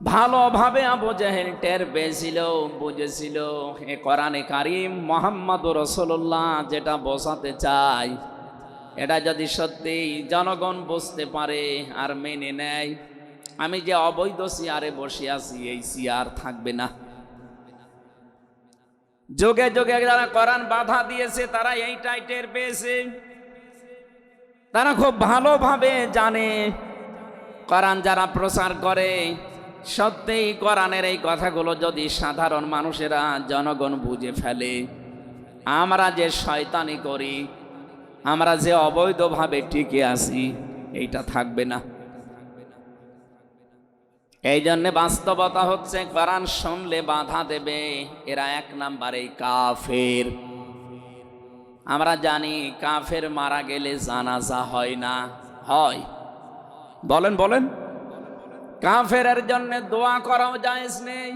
ভালোভাবে আবু জাহেল টের পেয়েছিল, বুঝেছিল, এ কোরআনে কারিম মোহাম্মদ রসল্লাহ যেটা বসাতে চায়, এটা যদি সত্যি জনগণ বুঝতে পারে আর মেনে নেয়, আমি যে অবৈধ চেয়ারে বসে আছি, এই চেয়ার থাকবে না। যোগে যোগে যারা কোরআন বাধা দিয়েছে, তারা এইটাই টের পেয়েছে। তারা খুব ভালোভাবে জানে, কোরআন যারা প্রচার করে সত্যিই কোরআনের এই কথাগুলো যদি সাধারণ মানুষেরা জনগণ বুঝে ফেলে, আমরা যে শয়তানি করি, আমরা যে অবৈধভাবে টিকে আছি, এইটা থাকবে না। এই জন্যে বাস্তবতা হচ্ছে, কোরআন শুনলে বাধা দেবে, এরা এক নাম্বারে কাফের। আমরা জানি কাফের মারা গেলে জানাজা হয় না। হয়। বলেন বলেন। কাফেরের জন্য দোয়া করাও জায়েজ নেই।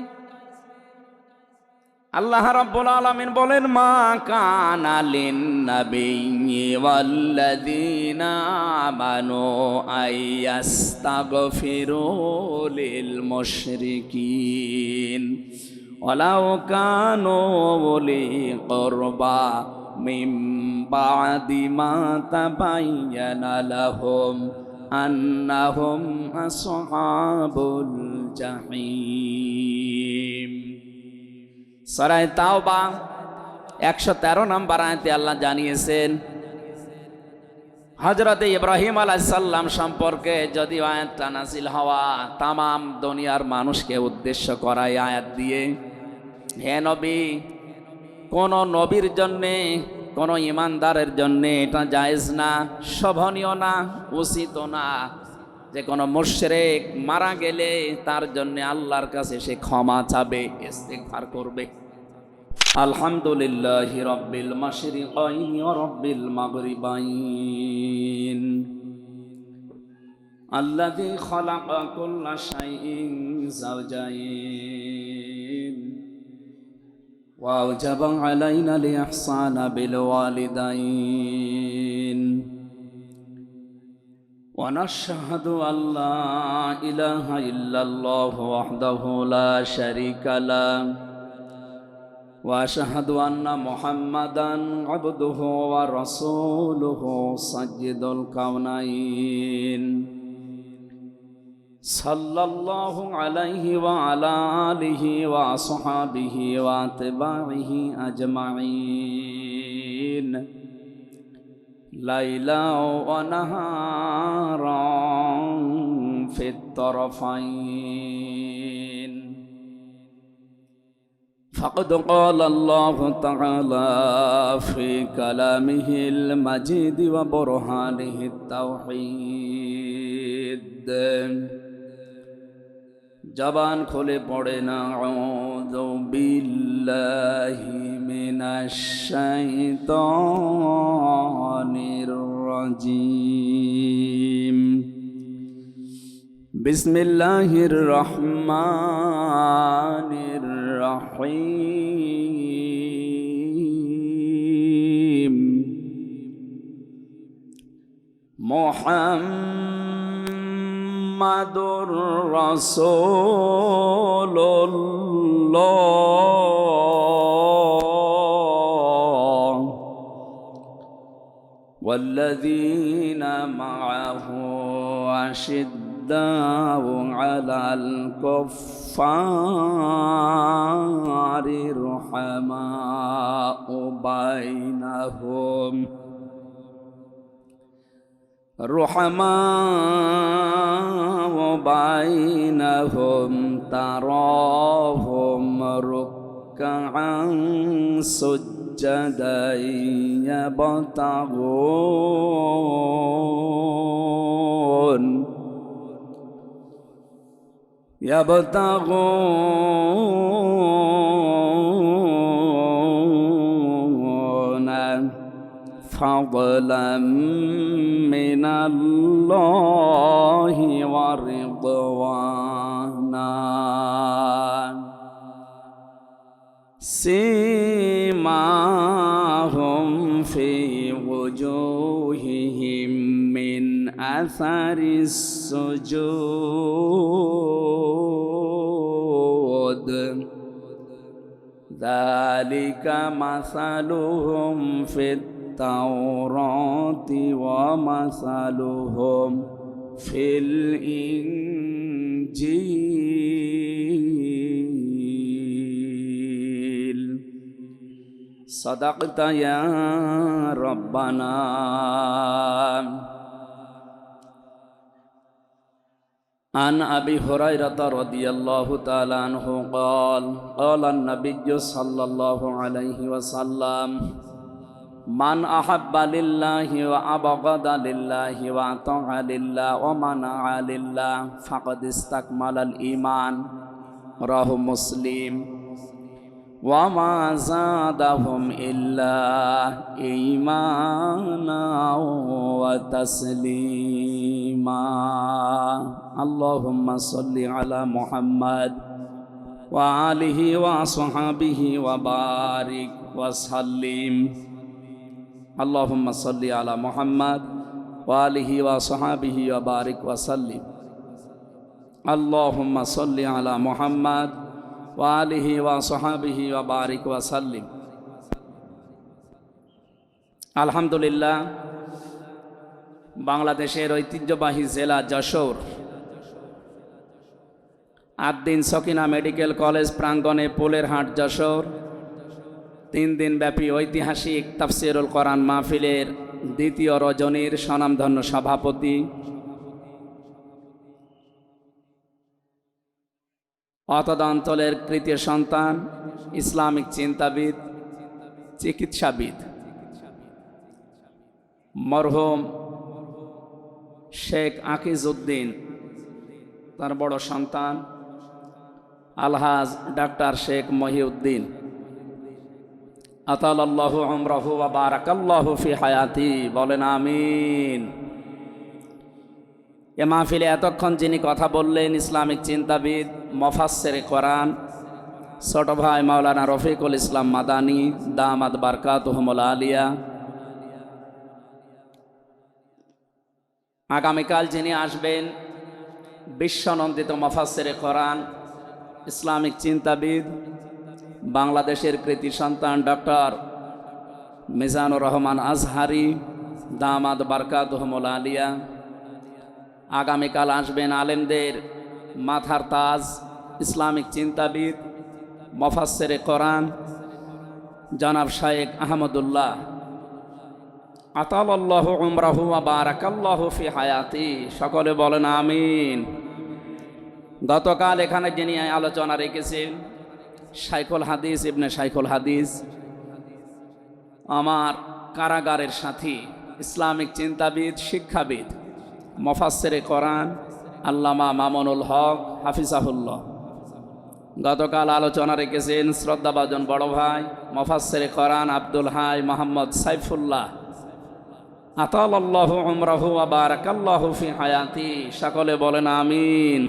আল্লাহ রাব্বুল আলামিন বলেন, মা কানা লিন নাবিয়্যি ওয়াল্লাযীনা আমানু আইয়াস্তাগফিরু লিল মুশরিকিন ওয়ালাউ আন্নাহুম আসহাবুল জাহিম সরাই তাওবা একশো তেরো নম্বর আয়তে আল্লাহ জানিয়েছেন হজরত ইব্রাহিম আলাইসাল্লাম সম্পর্কে যদি আয়াতটা নাসিল হওয়া তামাম দুনিয়ার মানুষকে উদ্দেশ্য করায় আয়াত দিয়ে, হে নবী, কোন নবীর জন্যে কোনো ইমানদারের জন্য এটা জায়েজ না, শোভনীয় না, উচিত না। যে কোনো মুশরেক মারা গেলে তার জন্য আল্লাহর কাছে সে ক্ষমা চাবে, ইস্তেগফার করবে। আলহামদুলিল্লাহ রব্বিল মাশরিকাইন ওয়া রব্বিল মাগরিবাইন। আল্লাযী খালাকা কুল্লা শাইইন জাওজাইন وأوجب علينا الإحسان بالوالدين ونشهد أن لا إله إلا الله وحده لا شريك له وأشهد أن محمدا عبده ورسوله سيد الكونين صلى الله عليه وعلى آله وأصحابه وأتباعه أجمعين ليلا ونهارا في الطرفين فقد قال الله تعالى في كلامه المجيد وبرهانه التوحيد জবান খুলে পড়ে না। বিল্লাহি মিনাশ বিসমিল্লাহির রহমানির রহিম। محمد رسول الله والذين معه أشداء على الكفار رحماء بينهم رحماء بينهم تراهم ركعا سجدا يبتغون. يبتغون فضلا من الله ورضوانا سيماهم في وجوههم من أثر السجود ذلك مثلهم في التوراة ومثلهم في الإنجيل صدقت يا ربنا عن أبي هريرة رضي الله تعالى عنه قال قال النبي صلى الله عليه وسلم মান আহাব্বা লিল্লাহি ওয়া আবাগাদা লিল্লাহি ওয়া আতাআ লিল্লাহ আলিল্লাহ ফাকাদ ইস্তাকমালাল ঈমান রাহু মুসলিম। ওয়া মা যাদাহুম ইল্লা ঈমানা ওয়া তাসলিমা। আল্লাহুম্মা সাল্লি আলা মুহাম্মাদ ওয়া আলিহি ওয়া সাহাবিহি ওয়া বারিক ওয়া আল্লাহম্মা সাল্লি আলা মোহাম্মদ ওয়ালিহি ওয়া সাহাবিহি ওয়া বারিক ওয়া সাল্লি আল্লাহম্মা সাল্লি আলা মোহাম্মদ ওয়ালিহি ওয়া সাহাবিহি ওয়া বারিক ওয়া সাল্লি আলহামদুলিল্লাহ, বাংলাদেশের ঐতিহ্যবাহী জেলা যশোর। আদ্দিন সকিনা মেডিকেল কলেজ প্রাঙ্গণে পোলের হাট যশোর। তিন দিন ব্যাপী ঐতিহাসিক তাফসিরুল কোরআন মাহফিলের দ্বিতীয় রজনীর স্বনামধন্য সভাপতি। অতদান্তলের কৃতীয় সন্তান, ইসলামিক চিন্তাবিদ, চিকিৎসাবিদ। মরহুম শেখ আকিজউদ্দিন, তার বড় সন্তান, আলহাজ ডাক্তার শেখ মহিউদ্দিন। আতাল্লাহু আমরাহু বারাকাল্লাহু ফি হায়াতি। বলেন, আমিন। এ মাহফিলে এতক্ষণ যিনি কথা বললেন, ইসলামিক চিন্তাবিদ মফাসের কোরআন, ছোট ভাই মাওলানা রফিকুল ইসলাম মাদানি দামাদ বারকাত আলিয়া। আগামীকাল যিনি আসবেন, বিশ্বনন্দিত মফাসের কোরআন, ইসলামিক চিন্তাবিদ বাংলাদেশের কৃতি সন্তান ডক্টর মিজানুর রহমান আজহারি, দামাদ বারকাত আলিয়া। আগামীকাল আসবেন আলেমদের মাথার তাজ, ইসলামিক চিন্তাবিদ মফাসের কোরআন, জনাব শায়েক আহমদুল্লাহ। আতাল্লাহ উমরাহু বারাকাল্লাহ ফি হায়াতি। সকলে বলেন আমিন। গতকাল এখানে যিনি আলোচনা রেখেছেন সাইকুল হাদিস, ইবনে সাইকুল হাদিস। আমার কারাগারের সাথী, ইসলামিক চিন্তাবিদ, শিক্ষাবিদ মফাসেরে কোরআন, আল্লামা মামুনুল হক, হাফিজাহুল্লাহ। গতকাল আলোচনা রেখেছেন শ্রদ্ধাভাজন বড় ভাই মফাসেরে কোরআন, আব্দুল হাই মোহাম্মদ সাইফুল্লাহ। আতাল্লাহ উমরাহু বারাকাল্লাহু ফি হায়াতি। সকলে বলেন, আমিন।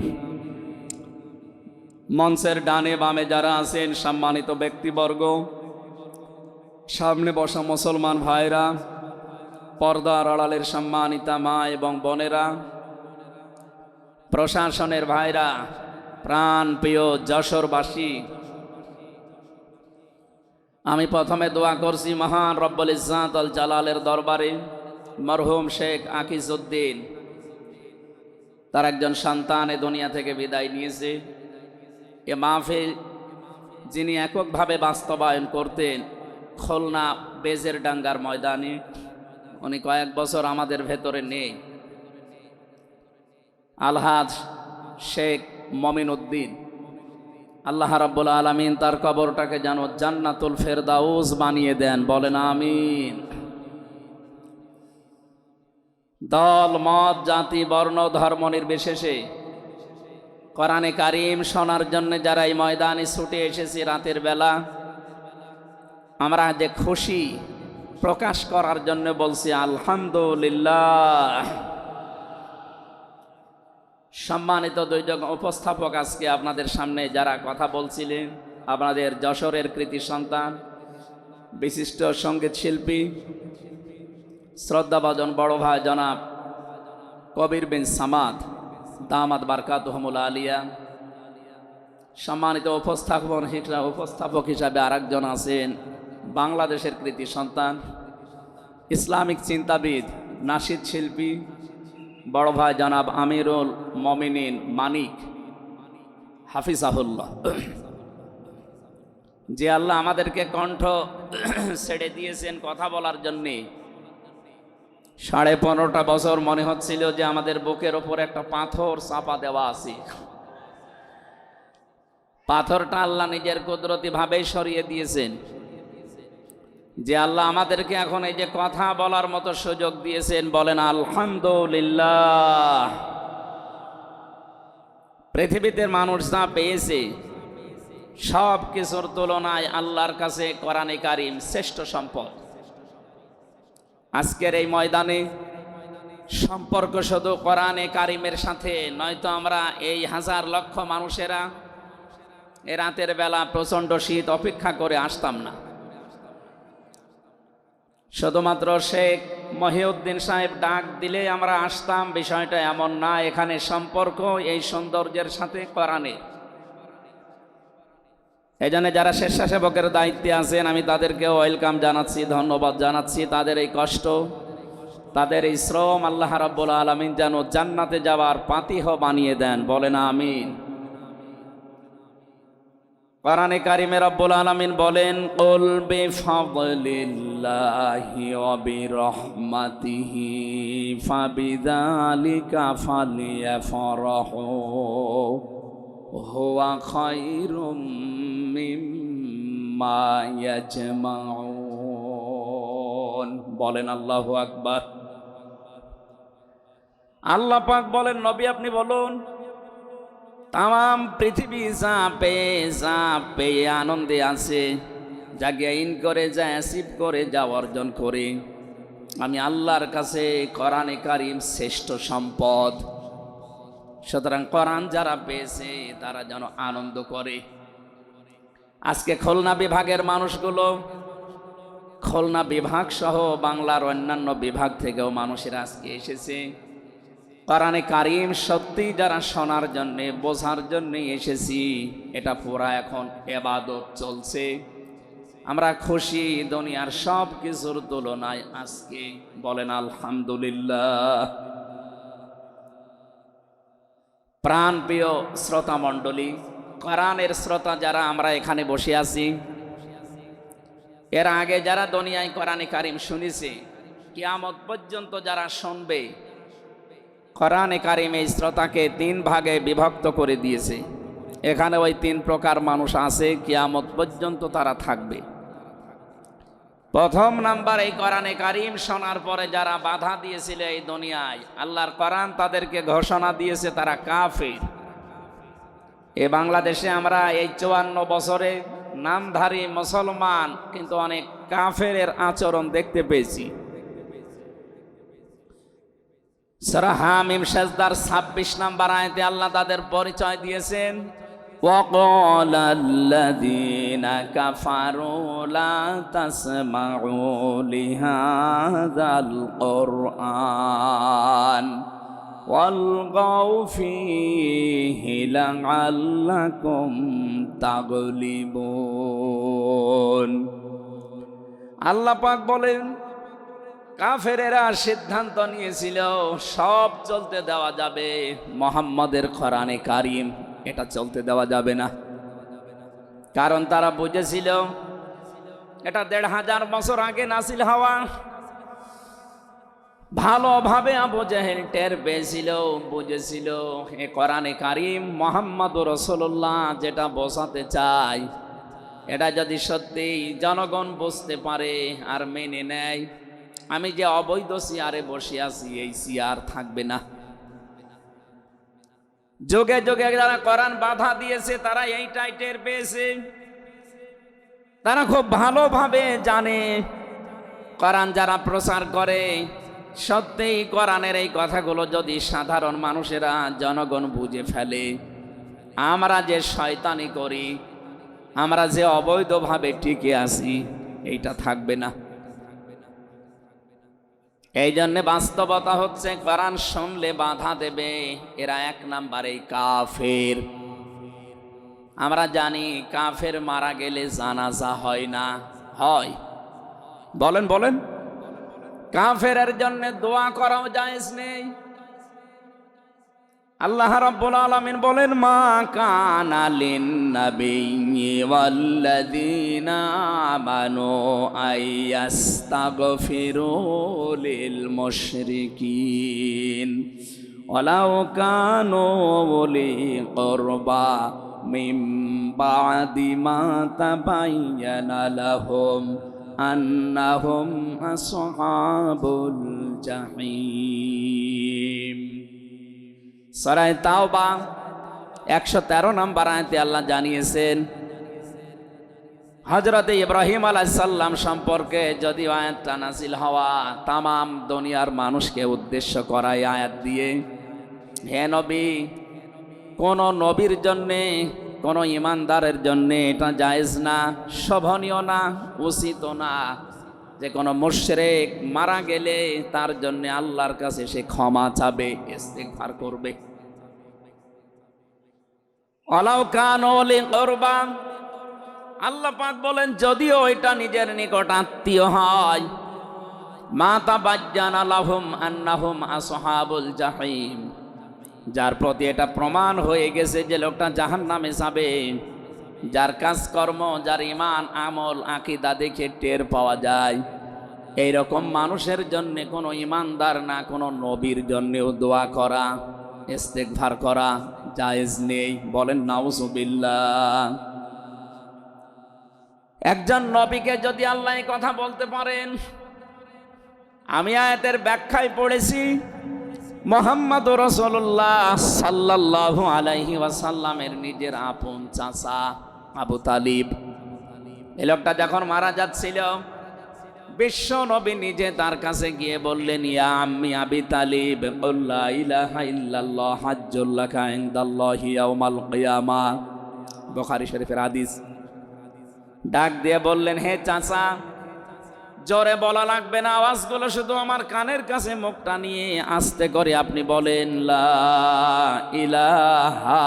মঞ্চের ডানে বামে যারা আছেন, সম্মানিত ব্যক্তিবর্গ, সামনে বসা মুসলমান ভাইরা, পর্দার আড়ালের সম্মানিতা মা এবং বোনেরা, প্রশাসনের ভাইরা, প্রাণ প্রিয় যশোরবাসী, আমি প্রথমে দোয়া করছি মহান রব্বুল ইজাত আল জালালের দরবারে, মরহুম শেখ আকিজউদ্দিন, তার একজন সন্তান এ দুনিয়া থেকে বিদায় নিয়েছে। এ মাহফিল যিনি এককভাবে বাস্তবায়ন করতেন, খুলনা বেজের ডাঙ্গার ময়দানে, উনি কয়েক বছর আমাদের ভেতরে নেই। আলহাজ শেখ মমিন উদ্দিন, আল্লাহ রাব্বুল আলমিন তার কবরটাকে যেন জান্নাতুল ফেরদাউস বানিয়ে দেন, বলেন আমিন। দল, মত, জাতি, বর্ণ, ধর্ম নির্বিশেষে কোরআনে কারিম শোনার জন্য যারা এই ময়দানে ছুটে এসেছি রাতের বেলা, আমরা যে খুশি প্রকাশ করার জন্য বলছি, আলহামদুলিল্লাহ। সম্মানিত দুইজন উপস্থাপক আজকে আপনাদের সামনে যারা কথা বলছিলেন, আপনাদের যশোরের কৃতি সন্তান, বিশিষ্ট সংগীত শিল্পী, শ্রদ্ধাভাজন বড় ভাই জনাব কবির বিন সামাদ। দামাদ বারকাত আলিয়া। সম্মানিত উপস্থাপন উপস্থাপক হিসাবে আরেকজন আছেন বাংলাদেশের কৃতি সন্তান, ইসলামিক চিন্তাবিদ, নাসিদ শিল্পী, বড় ভাই জনাব আমিরুল মমিনিন মানিক, হাফিজাহুল্লাহ। যে আল্লাহ আমাদেরকে কণ্ঠ ছেড়ে দিয়েছেন কথা বলার জন্যে সাড়ে পনেরোটা বছর মনে হচ্ছিল যে আমাদের বুকের ওপর একটা পাথর চাপা দেওয়া আছে। পাথরটা আল্লাহ নিজের কুদরতি ভাবেই সরিয়ে দিয়েছেন। যে আল্লাহ আমাদেরকে এখন এই যে কথা বলার মতো সুযোগ দিয়েছেন, বলেন, আলহামদুলিল্লাহ। পৃথিবীতে মানুষ যা পেয়েছে সব কিছুর তুলনায় আল্লাহর কাছে কোরআনে কারিম শ্রেষ্ঠ সম্পদ। আজকের এই ময়দানে সম্পর্ক শুধু কোরআনে কারিমের সাথে, নয়তো আমরা এই হাজার লক্ষ মানুষেরা এ রাতের বেলা প্রচণ্ড শীত অপেক্ষা করে আসতাম না। শুধুমাত্র শেখ মহিউদ্দিন সাহেব ডাক দিলে আমরা আসতাম, বিষয়টা এমন না, এখানে সম্পর্ক এই সৌন্দর্যের সাথে কোরআনে এই জন্য যারা স্বেচ্ছাসেবকের দায়িত্বে আছেন, আমি তাদেরকে ওয়েলকাম জানাচ্ছি, ধন্যবাদ জানাচ্ছি। তাদের এই কষ্ট, তাদের এই শ্রম আল্লাহ রাব্বুল আলমিন যেন জান্নাতে যাওয়ার পাতিহ বানিয়ে দেন। বলেন আমিন। কোরআনে কারিমে রব্বুল আলামিন বলেন কুল বিফাদলিল্লাহি ওয়া মিম্মা ইয়াজমাউন। বলেন আল্লাহু আকবার। আল্লাহ পাক বলেন, নবী আপনি বলুন, তাম পৃথিবী যা পেয়ে যা পেয়ে আনন্দে আছে যা গেইন করে যা অ্যাসিভ করে যা অর্জন করে। আমি আল্লাহর কাছে কোরআনে কারিম শ্রেষ্ঠ সম্পদ। সুতরাং কোরআন যারা পেয়েছে, তারা যেন আনন্দ করে। আজকে খুলনা বিভাগের মানুষগুলো, খুলনা বিভাগ সহ বাংলার অন্যান্য বিভাগ থেকেও মানুষেরা আজকে এসেছে। কোরআনে কারিম সত্যি যারা শোনার জন্যে, বোঝার জন্যে এসেছি, এটা পুরা এখন এবাদত চলছে। আমরা খুশি দুনিয়ার সব কিছুর তুলনায় আজকে বলেন আলহামদুলিল্লাহ। প্রাণ প্রিয় শ্রোতা মণ্ডলী, কোরআনের শ্রোতা যারা, আমরা এখানে বসে আছি। এর আগে যারা দুনিয়ায় কোরআনে কারিম শুনেছে, কিয়ামত পর্যন্ত যারা শুনবে, কোরআনে কারিম এই শ্রোতাকে তিন ভাগে বিভক্ত করে দিয়েছে। এখানে ওই তিন প্রকার মানুষ আছে, কিয়ামত পর্যন্ত তারা থাকবে। প্রথম নাম্বার এই কোরআনে কারিম শোনার পরে যারা বাধা দিয়েছিল এই দুনিয়ায়, আল্লাহর কোরআন তাদেরকে ঘোষণা দিয়েছে তারা কাফের। এ বাংলাদেশে আমরা এই চুয়ান্ন বছরে নামধারী মুসলমান, কিন্তু অনেক কাফের আচরণ দেখতে পেয়েছি। সারা হামিম সাজদার ছাব্বিশ নাম্বার আয়তে আল্লাহ তাদের পরিচয় দিয়েছেন। وقال الذين كفروا لا تسمعوا لهذا القرآن والغوا فيه لعلكم تغلبون আল্লাহ পাক বলেন কাফেরেরা সিদ্ধান্ত নিয়েছিল সব চলতে দেওয়া যাবে মোহাম্মদের খরানে কারিম এটা চলতে দেওয়া যাবে না। কারণ তারা বুঝেছিল, এটা দেড় হাজার বছর আগে নাসিল হওয়া ভালোভাবে আবু জাহেল টের পেয়েছিল, বুঝেছিল এ কোরআনে কারিম মোহাম্মদ রসল্লাহ যেটা বসাতে চায় এটা যদি সত্যি জনগণ বুঝতে পারে আর মেনে নেয়, আমি যে অবৈধ চেয়ারে বসে আছি, এই চেয়ার থাকবে না। যোগে যোগে যারা কোরআন বাধা দিয়েছে, তারা এই টাইটের পেয়েছে। তারা খুব ভালোভাবে জানে। কোরআন যারা প্রচার করে, সত্যিই কোরআনের এই কথাগুলো যদি সাধারণ মানুষেরা, জনগণ বুঝে ফেলে। আমরা যে শয়তানি করি, আমরা যে অবৈধভাবে টিকে আছি, এইটা থাকবে না। এই জন্য বাস্তবতা হচ্ছে, কোরআন শুনলে বাধা দেবে, এরা এক নাম্বারে কাফের। আমরা জানি কাফের মারা গেলে জানাজা হয় না, হয়। বলেন বলেন। কাফের জন্য দোয়া করাও জায়েজ নেই। আল্লাহ রাব্বুল আলামিন বলেন, মা কানা লিন নাবিয়্যি ওয়াল্লাযীনা আমানু আইয়াস্তাগফিরু লিল মুশরিকিন ওয়ালাউ কানু উলি কুরবা মিন বাদি মা তাবায়্যানা লাহুম আন্নাহুম আসহাবুল জাহিম। সরাই তাওবা একশো তেরো নম্বর আয়তে আল্লাহ জানিয়েছেন হজরতে ইব্রাহিম আলাইসাল্লাম সম্পর্কে যদি আয়াতটা নাসিল হওয়া তামাম দুনিয়ার মানুষকে উদ্দেশ্য করায় আয়াত দিয়ে, হে নবী, কোন নবীর জন্যে, কোন ইমানদারের জন্যে এটা জায়েজ না, শোভনীয় না, উচিত না। যে কোনো মুশরেক মারা গেলে তার জন্যে আল্লাহর কাছে সে ক্ষমা চাবে, ইস্তেগফার করবে। অলাউ আল্লাহ পাক বলেন, যদিও এটা নিজের নিকট আত্মীয় হয় মাতা বাজ্জান আলাহুম আন্নাহুম আসহাবুল জাহিম। যার প্রতি এটা প্রমাণ হয়ে গেছে যে লোকটা জাহান নামে যাবে। যার কাজকর্ম, যার ইমান আমল, আকিদা দেখে টের পাওয়া যায়। এই রকম মানুষের জন্য কোনো ইমানদার না, কোনো নবীর জন্যেও দোয়া করা। ইস্তেকভার করা জায়েজ নেই। বলেন, নাউজুবিল্লাহ। একজন নবীকে যদি আল্লাহ এই কথা বলতে পারেন, আমি আয়াতের ব্যাখ্যায় পড়েছি মোহাম্মদ রসল্লাহ সাল্লাহ আলাইহি ওয়াসাল্লামের নিজের আপন চাচা আবু তালিব। এ লোকটা যখন মারা যাচ্ছিল বিশ্ব নবী নিজে তার কাছে গিয়ে বললেন, ইয়া আম্মি আবি তালিব আল্লাহ ইলাহা ইল্লাল্লাহ হাজ্জুল্লাকা ইনদাল্লাহি ইয়াউমাল কিয়ামা। বুখারী শরীফের হাদিস। ডাক দিয়ে বললেন, হে চাচা, জোরে বলা লাগবে না, আওয়াজগুলো শুধু আমার কানের কাছে মুখটা নিয়ে আস্তে করে আপনি বলেন, লা ইলাহা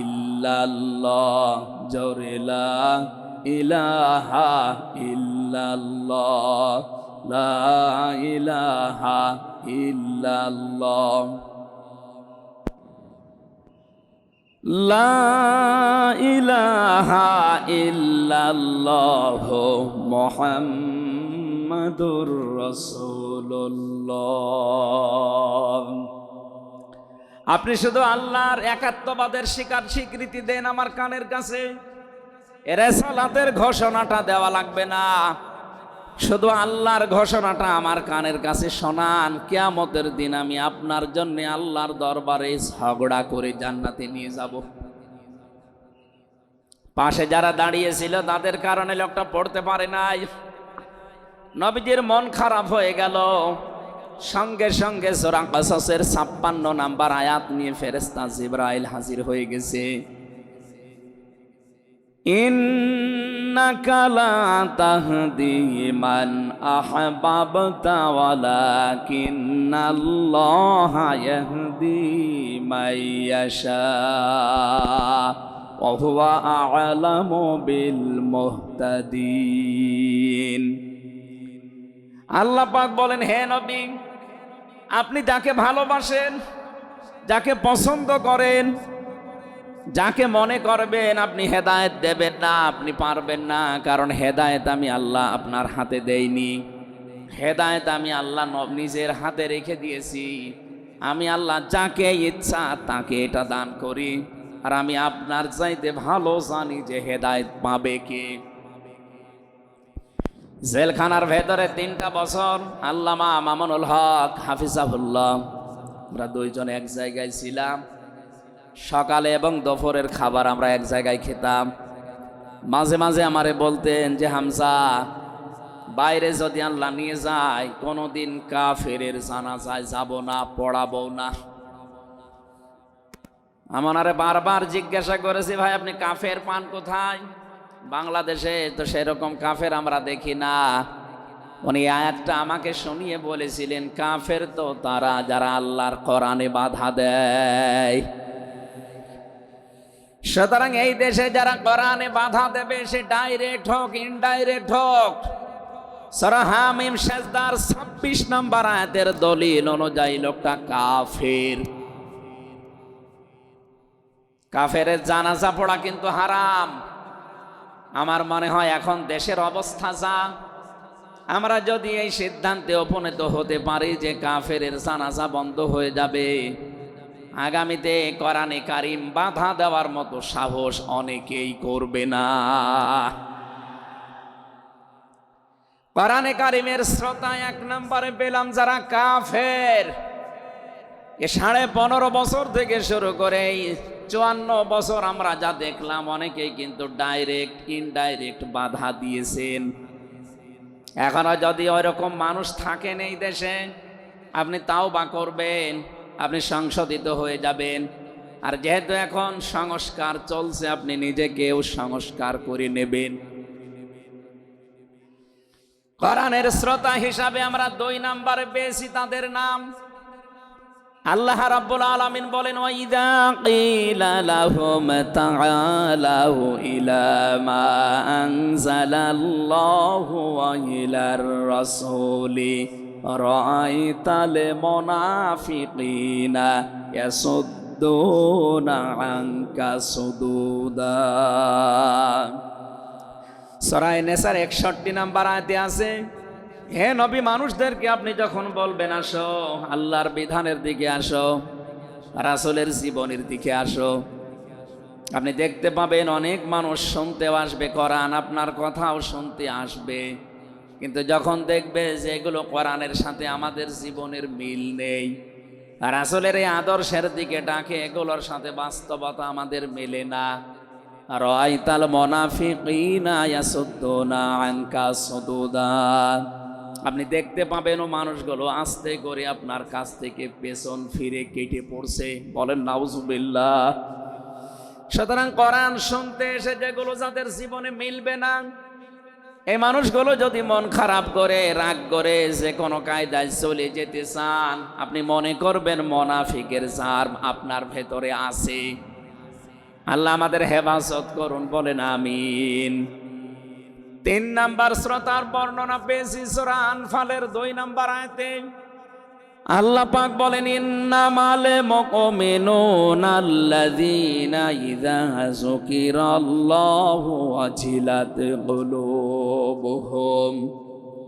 ইল্লাল্লাহ, জোরে লা ইলাহা ইল্লাল্লাহ, লা ইলাহা ইল্লাল্লাহ। লা ইলাহা ইল্লাল্লাহ মুহাম্মাদুর রাসূলুল্লাহ। আপনি শুধু আল্লাহর একাত্মবাদের স্বীকার স্বীকৃতি দেন আমার কানের কাছে। রেসালাতের ঘোষণাটা দেওয়া লাগবে না। শুধু আল্লাহর ঘোষণাটা আমার কানের কাছে শোনান। কেয়ামতের দিন আমি আপনার জন্য আল্লাহর দরবারে ঝগড়া করে জান্নাতে নিয়ে যাব। পাশে যারা দাঁড়িয়েছিল তাদের কারণে লোকটা পড়তে পারে নাই। নবীজির মন খারাপ হয়ে গেল। সঙ্গে সঙ্গে সোরা ছাপ্পান্ন নাম্বার আয়াত নিয়ে ফেরেস্তা জিব্রাইল হাজির হয়ে গেছে। ইন্নাকা লা তাহদি মান আহবাবতা ওয়ালাকিন্নাল্লাহা ইয়াহদি মাইয়াশা ওয়া হুয়া আ'লামু বিল মুহতাদিন। আল্লাহ পাক বলেন, হে নবী, আপনি যাকে ভালোবাসেন, যাকে পছন্দ করেন যাকে মনে করবেন আপনি হেদায়েত দেবেন না, আপনি পারবেন না, কারণ হেদায়েত আমি আল্লাহ আপনার হাতে দেইনি। হেদায়েত আমি আল্লাহ নিজের হাতে রেখে দিয়েছি। আমি আল্লাহ যাকে ইচ্ছা তাকে এটা দান করি। আর আমি আপনার চাইতে ভালো জানি যে হেদায়েত পাবে কে। জেলখানার ভেতরে তিনটা বছর আল্লামা মামুনুল হক হাফিজাহুল্লাহ, আমরা দুইজন এক জায়গায় ছিলাম। সকালে এবং দুপুরের খাবার আমরা এক জায়গায় খেতাম। মাঝে মাঝে আমারে বলতেন যে হামসা বাইরে যদি আল্লাহ নিয়ে যায়, কোনোদিন জানা যায় যাব না, পড়াবো না। আমারে বারবার জিজ্ঞাসা করেছি, ভাই, আপনি কাফের পান কোথায়? বাংলাদেশে তো সেরকম কাফের আমরা দেখি না। উনি আয়াতটা আমাকে শুনিয়ে বলেছিলেন, কাফের তো তারা যারা আল্লাহর কোরআনে বাধা দেয়। সুতরাং এই দেশে যারা কোরআনে বাধা দেবে, সে ডাইরেক্ট হোক ইনডাইরেক্ট হোক। সরাহামিম শেষদার ছাব্বিশ নম্বর আয়াতের দলিল অনুযায়ী লোকটা কাফের। কাফেরের জানাজা পড়া কিন্তু হারাম। আমার মনে হয় এখন দেশের অবস্থা যা। আমরা যদি এই সিদ্ধান্তে উপনীত হতে পারি যে কাফের জানাজা বন্ধ হয়ে যাবে আগামীতে কোরআনে কারিম বাধা দেওয়ার মতো সাহস অনেকেই করবে না। কোরআনে কারিমের শ্রোতা এক নম্বরে পেলাম যারা কাফের। এ সাড়ে পনেরো বছর থেকে শুরু করে চুয়ান্ন বছর আমরা যা দেখলাম, অনেকেই কিন্তু ডাইরেক্ট, ইনডাইরেক্ট বাধা দিয়েছেন। এখনও যদি ওইরকম মানুষ থাকেন এই দেশে, আপনি তাও বা করবেন। আপনি সংশোধিত হয়ে যাবেন। আর যেহেতু এখন সংস্কার চলছে, আপনি নিজেকেও সংস্কার করে নেবেন। কোরআনের শ্রোতা হিসাবে আমরা দুই নাম্বারে পেয়েছি, তাদের নাম। আল্লাহ রাব্বুল আলামিন বলেন, ওয়াইদা কিলা লাহুম তাআলাউ ইলা মা আনজালাল্লাহু ওয়া ইলার রাসূলি। মুনাফিকিনা ইয়াসুদ্দুনা আনকা সুদুদা। সরাই নেসার একষট্টি নাম্বার আয়তে আছে, হে নবী, মানুষদেরকে আপনি যখন বলবেন, আসো, আল্লাহর বিধানের দিকে আসো, রাসলের জীবনের দিকে আসো, আপনি দেখতে পাবেন অনেক মানুষ শুনতেও আসবে করান আপনার কথাও শুনতে আসবে। কিন্তু যখন দেখবে যে এগুলো কোরআনের সাথে আমাদের জীবনের মিল নেই, আর আসলের এই আদর্শের দিকে ডাকে, এগুলোর সাথে বাস্তবতা আমাদের মেলে না। মুনাফিকিনা ইয়াসুদ্দুনা আনকা সুদুদা। আপনি দেখতে পাবেন ও মানুষগুলো আস্তে করে আপনার কাছ থেকে পেছন ফিরে কেটে পড়ছে। বলেন, নাউজুবিল্লাহ। সুতরাং কোরআন শুনতে এসে যেগুলো যাদের জীবনে মিলবে না এই মানুষগুলো যদি মন খারাপ করে, রাগ করে, যে কোনো কায়দায় চলে যেতে চান, আপনি মনে করবেন মনাফিকের জার আপনার ভেতরে আছে। আল্লাহ আমাদের হেফাজত করুন, বলেন আমিন। তিন নাম্বার শ্রোতার বর্ণনা পেয়েছি সোরা ফালের দুই নাম্বার আয়তে। আল্লাহ পাক বলেন, ইন্নামাল মুমিনুন আল্লাযীনা ইযা যুকিরাল্লাহু ওয়াজিলাত কুলুবুহুম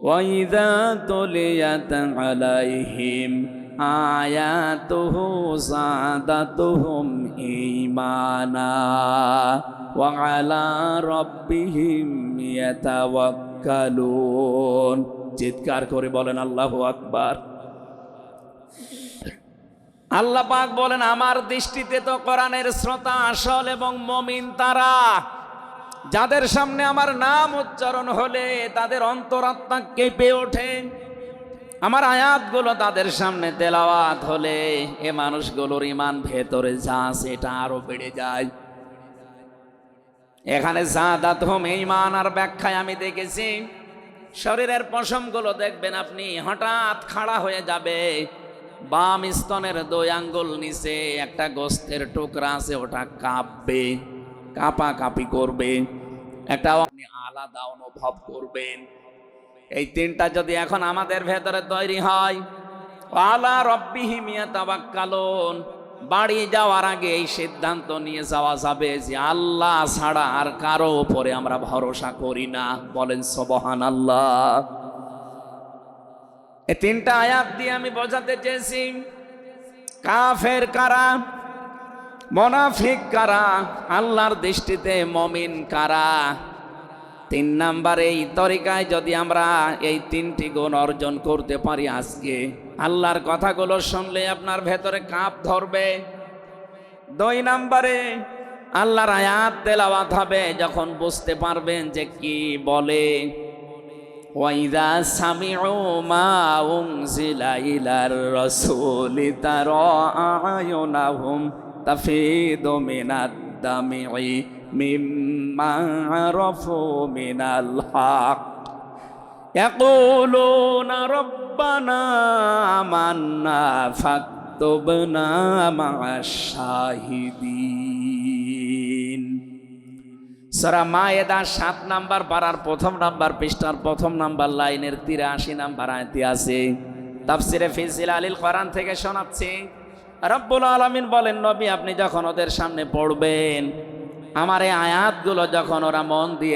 ওয়া ইযা তুলিয়াত আলাইহিম আয়াতুহু জাদাতুহুম ঈমানা ওয়া আলা রাব্বিহিম ইয়াতাওয়াক্কালুন। চিৎকার করে বলেন আল্লাহু আকবার। আল্লাহ পাক বলেন, আমার দৃষ্টিতে তো কোরআনের শ্রোতা আসল এবং মমিন তারা। যাদের সামনে আমার নাম উচ্চারণ হলে তাদের অন্তরাত্মা কেঁপে ওঠে। আমার আয়াতগুলো তাদের সামনে তেলাওয়াত হলে এ মানুষগুলোর ইমান ভেতরে যা সেটা আরও বেড়ে যায়। এখানে জাদাত হোম ইমান আর ব্যাখ্যায় আমি দেখেছি। শরীরের পশমগুলো দেখবেন আপনি হঠাৎ খাড়া হয়ে যাবে। বাম স্তনের দুই আঙ্গুল নিচে একটা গোস্তের টুকরা আছে, ওটা কাঁপবে কাঁপা কাঁপি করবে। একটা আপনি আলাদা অনুভব করবেন। এই তিনটা যদি এখন আমাদের ভেতরে তৈরি হয়, আলা রব্বিহিমিয়া তাবাক্কালুন বাড়ি যাওয়ার আগে এই সিদ্ধান্ত নিয়ে যাওয়া যাবে যে আল্লাহ ছাড়া আর কারও উপরে আমরা ভরসা করি না। বলেন সবহান আল্লাহ এই তিনটা আয়াত দিয়ে আমি বোঝাতে চেয়েছি। কাফের কারা? মনাফিক কারা? আল্লাহর দৃষ্টিতে মমিন কারা? তিন নাম্বার এই তরিকায় যদি আমরা এই তিনটি গুণ অর্জন করতে পারি আজকে, আল্লাহর কথাগুলো শুনলে আপনার ভেতরে কাঁপ ধরবে। দুই নাম্বারে, আল্লাহর আয়াত তেলাওয়াত হবে যখন বুঝতে পারবেন যে কি বলে। ওয়াইদা সামিউ মা উনজিলা ইলার রাসূলি তারা আয়ুনাহুম তাফিদু মিনাদ দামি'i মিম্মা আরাফু মিনাল হক يقولون ربنا آمنا فاكتبنا مع الشاهدين সরা মায়েদা সাত নাম্বার পাড়ার প্রথম নাম্বার পৃষ্ঠার প্রথম নাম্বার লাইনের তিরাশি নাম্বার আয়তি আছে। তাফসিরে ফিজিল আলীল কোরআন থেকে শোনাচ্ছি, রব্বুল আলমিন বলেন, নবী আপনি যখন ওদের সামনে পড়বেন, আমার এই আয়াতগুলো যখন ওরা মন দিয়ে